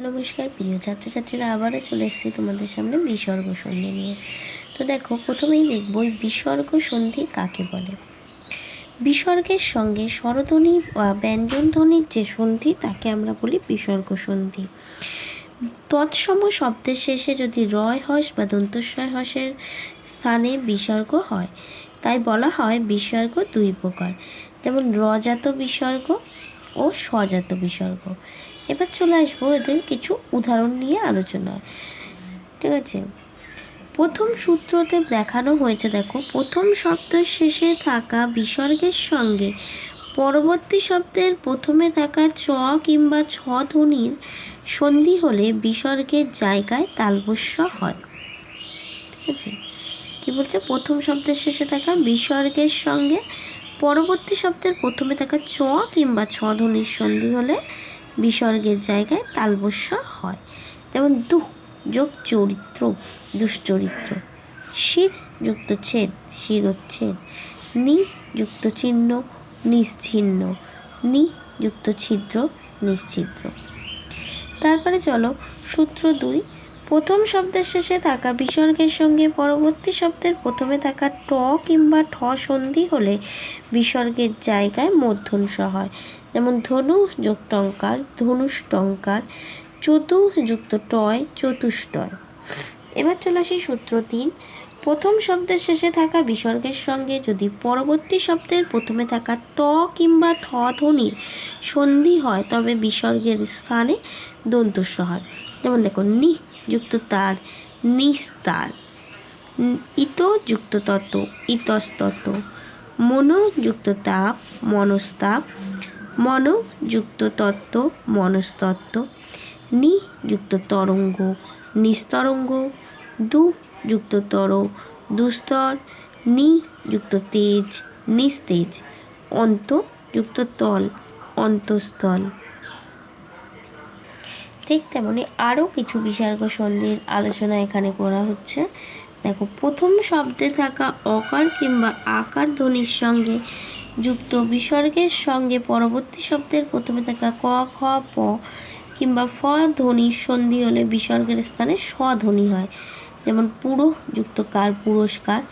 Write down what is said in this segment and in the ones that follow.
নমস্কার, প্রিয় ছাত্রছাত্রীরা, আবারও চলে এসেছি তোমাদের সামনে বিসর্গ সন্ধি নিয়ে। তো দেখো, প্রথমেই দেখব বিসর্গ সন্ধি কাকে বলে? বিসর্গের সঙ্গে স্বরধ্বনি বা ব্যঞ্জনধ্বনির যে সন্ধি, তাকে আমরা বলি বিসর্গ সন্ধি। তৎসম শব্দের শেষে যদি রয় হস বা দন্তস্বয় হসের স্থানে বিসর্গ হয়, তাই বলা হয় বিসর্গ দুই প্রকার। যেমন রজাত বিসর্গ ও স্বজাত বিসর্গ। এবার চলে আসব এদের কিছু উদাহরণ নিয়ে আলোচনায়। ঠিক আছে? প্রথম সূত্রতে দেখানো হয়েছে, দেখো, প্রথম শব্দের শেষে থাকা বিসর্গের সঙ্গে পরবর্তী শব্দের প্রথমে থাকা চ কিংবা ছ ধ্বনির সন্ধি হলে বিসর্গের জায়গায় তালবস্য হয়। ঠিক আছে? কী বলছে? প্রথম শব্দের শেষে থাকা বিসর্গের সঙ্গে পরবর্তী শব্দের প্রথমে থাকা চ কিংবা ছ ধ্বনির সন্ধি হলে বিসর্গের জায়গায় তালবস্য হয়। যেমন দুঃ যোগ চরিত্র, দুশ্চরিত্র। শির যুক্ত ছেদ, শিরোচ্ছেদ। নি যুক্ত চিহ্ন, নিশ্চিহ্ন। নি যুক্ত ছিদ্র নিশ্চিদ্র তারপরে চলো সূত্র দুই প্রথম শব্দের শেষে থাকা বিসর্গের সঙ্গে পরবর্তী শব্দের প্রথমে থাকা ট কিংবা ঠ সন্ধি হলে বিসর্গের জায়গায় মূর্ধন্য হয়। যেমন ধনু যোগ টঙ্কার ধনুষ টঙ্কার চতু যুক্ত টয় চতুষ্টয় এবার চলে আসি সূত্র তিন। প্রথম শব্দের শেষে থাকা বিসর্গের সঙ্গে যদি পরবর্তী শব্দের প্রথমে থাকা ত কিংবা থ ধ্বনির সন্ধি হয়, তবে বিসর্গের স্থানে দন্তস্ব হয়। যেমন দেখো নি যুক্ত তার নিস্তার ইত যুক্ত তত্ত্ব ইতস্তত্ত্ব মনো যুক্ত তাপ, মনস্তাপ। মন যুক্ত তত্ত্ব, মনস্তত্ত্ব। নিযুক্ত তরঙ্গ, নিস্তরঙ্গ। দু যুক্ত তর, দুস্তর। নিযুক্ত তেজ, নিস্তেজ। অন্ত যুক্ত তল, অন্তঃস্থল। ঠিক তেমনি আরও কিছু বিসর্গ সন্ধির আলোচনা এখানে করা হচ্ছে। দেখো, প্রথম শব্দে থাকা অকার কিংবা আকার ধ্বনির সঙ্গে যুক্ত বিসর্গের সঙ্গে পরবর্তী শব্দের প্রথমে থাকা ক, খ, প কিংবা ফ ধ্বনির সন্ধি হলে বিসর্গের স্থানে স্বধ্বনি হয়। যেমন পুরো যুক্ত কার পুরস্কার,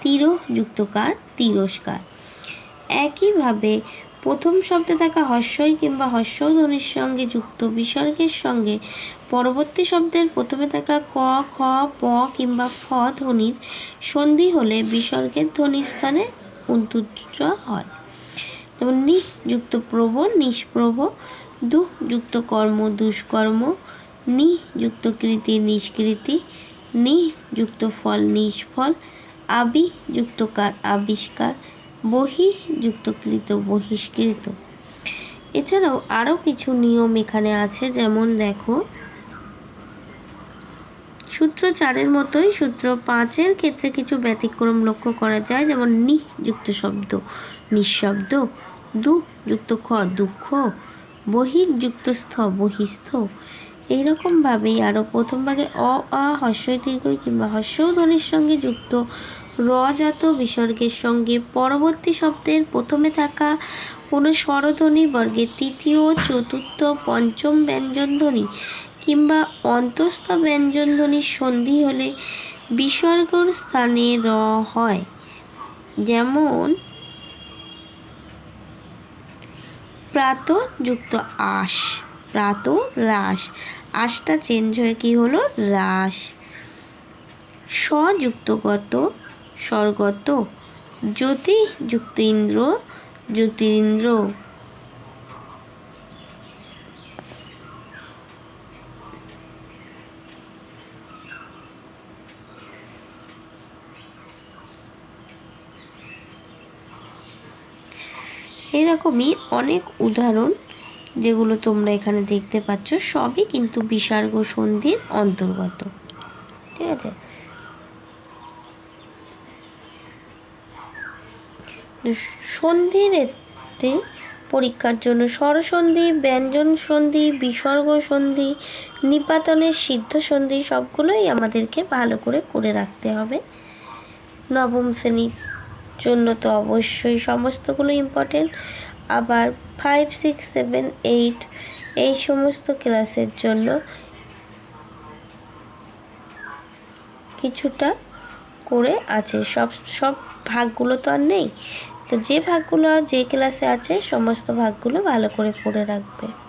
তীর যুক্ত কার তিরস্কার। একইভাবে প্রথম শব্দে থাকা হস্যই কিংবা হস্য ধ্বনির সঙ্গে যুক্ত বিসর্গের সঙ্গে পরবর্তী শব্দের প্রথমে থাকা ক, খ, প কিংবা ফ ধ্বনির সন্ধি হলে বিসর্গের ধ্বনির স্থানে উন্তুজ হয়। যেমন নি যুক্ত প্রভ, নিষ্প্রভ, দু যুক্ত কর্ম, দুষ্কর্ম, নি যুক্ত কৃতি, নিষ্কৃতি, নি যুক্ত ফল, নিষ্ফল, আবি যুক্ত কার, আবিষ্কার বহি যুক্ত কৃত বহিষ্কৃত। এছাড়াও আরও কিছু নিয়ম এখানে আছে, যেমন দেখো, সূত্র চারের মতোই, সূত্র পাঁচের ক্ষেত্রে কিছু ব্যতিক্রম লক্ষ্য করা যায়, যেমন নি যুক্ত শব্দ, নিঃশব্দ দু যুক্ত খ, দুঃখ, বহির্যুক্ত স্থ, বহিস্থ। এইরকমভাবেই আরও প্রথম ভাগে অ, আ, হস্যই দীর্ঘই কিংবা হস্যও ধ্বনির সঙ্গে যুক্ত রজাত বিসর্গের সঙ্গে পরবর্তী শব্দের প্রথমে থাকা কোনো স্বরধ্বনি বর্গের তৃতীয়, চতুর্থ, পঞ্চম ব্যঞ্জনধ্বনি কিংবা অন্তস্থ ব্যঞ্জনধ্বনির সন্ধি হলে বিসর্গর স্থানে র হয়। যেমন প্রাত যুক্ত আশ। প্রাত রাস আশটা চেঞ্জ হয়ে কি হলো? রাস স্বযুক্তগত, স্বর্গত জ্যোতি যুক্ত ইন্দ্র জ্যোতিরিন্দ্র। এরকমই অনেক উদাহরণ যেগুলো তোমরা এখানে দেখতে পাচ্ছ, সবই কিন্তু বিসর্গ সন্ধির অন্তর্গত। ঠিক আছে? সন্ধির এতে পরীক্ষার জন্য স্বরসন্ধি, ব্যঞ্জন সন্ধি, বিসর্গ সন্ধি, নিপাতনের সিদ্ধ সন্ধি সবগুলোই আমাদেরকে ভালো করে করে রাখতে হবে। নবম শ্রেণির জন্য তো অবশ্যই সমস্তগুলো ইম্পর্টেন্ট আবার ফাইভ সিক্স সেভেন এইট এই সমস্ত ক্লাসের জন্য কিছুটা করে আছে। সব সব ভাগগুলো তো আর নেই। তো যে ভাগগুলো, যে ক্লাসে আছে, সমস্ত ভাগগুলো ভালো করে পড়ে রাখবে।